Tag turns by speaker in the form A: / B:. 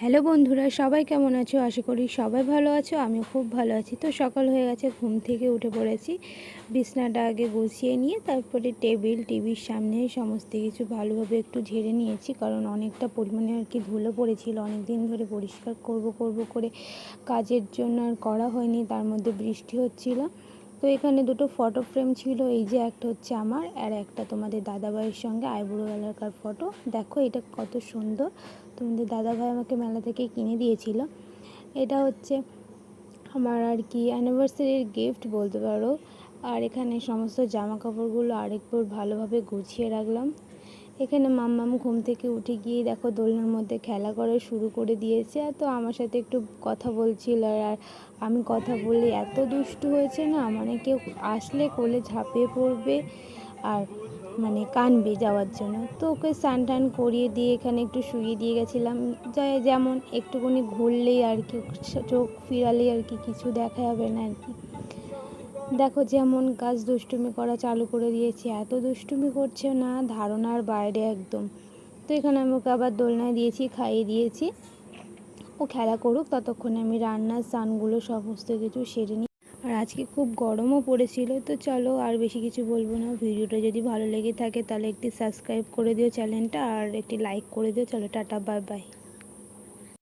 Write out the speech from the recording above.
A: Hello বন্ধুরা, সবাই কেমন আছো? আশা করি সবাই ভালো আছো, আমিও খুব ভালো আছি। তো সকাল হয়ে গেছে, ঘুম থেকে উঠে পড়েছি। বিছনাটা আগে গুছিয়ে নিয়ে, তারপরে টেবিল, টিভির সামনে সমস্ত কিছু ভালোভাবে একটু ঝেড়ে নিয়েছি, কারণ অনেকটা পরিমাণে আর কি ধুলো পড়েছিল। অনেক দিন ধরে পরিষ্কার করব করব করে কাজের জন্য আর করা হয়নি, তার মধ্যে বৃষ্টি হচ্ছিল। তো এখানে দুটো ফটো ফ্রেম ছিল, এই যে একটা হচ্ছে আমার আর একটা তোমাদের দাদাভাইয়ের সঙ্গে আইবুড়ো এলাকার ফটো দেখো এটা কত সুন্দর, তোমাদের দাদাভাই আমাকে মেলা থেকে কিনে দিয়েছিল। এটা হচ্ছে আমার আর কি অ্যানিভার্সারির গিফট বলতে পারো। আর এখানে সমস্ত জামা কাপড়গুলো আরেকবার ভালোভাবে গুছিয়ে রাখলাম। এখানে মাম্মাম ঘুম থেকে উঠে গিয়ে দেখো দোলনার মধ্যে খেলা করা শুরু করে দিয়েছে। আর তো আমার সাথে একটু কথা বলছিল আর আমি কথা বললে এত দুষ্টু হয়েছে না মানে কেউ আসলে কোলে ঝাঁপিয়ে পড়বে আর মানে কানবে যাওয়ার জন্য। তো ওকে স্নান টান করিয়ে দিয়ে এখানে একটু শুয়ে দিয়ে গেছিলাম। যেমন একটুখানি ঘুরলেই আর কি, চোখ ফিরালেই আর কি কিছু দেখা যাবে না আর কি। দেখো যেমন গাছ দুষ্টুমি করা চালু করে দিয়েছে, এত দুষ্টুমি করছে না, ধারণার বাইরে একদম। তো এখানে আমি ওকে আবার দোলনায় দিয়েছি, খাইয়ে দিয়েছি। ও খেলা করুক, ততক্ষণে আমি রান্নার স্নানগুলো সমস্ত কিছু সেরে নিই। আর আজকে খুব গরমও পড়েছিল, তো চলো আর বেশি কিছু বলব না। ভিডিওটা যদি ভালো লেগে থাকে, তাহলে একটি সাবস্ক্রাইব করে দিও চ্যানেলটা, আর একটি লাইক করে দিও। চলো টাটা বাই বাই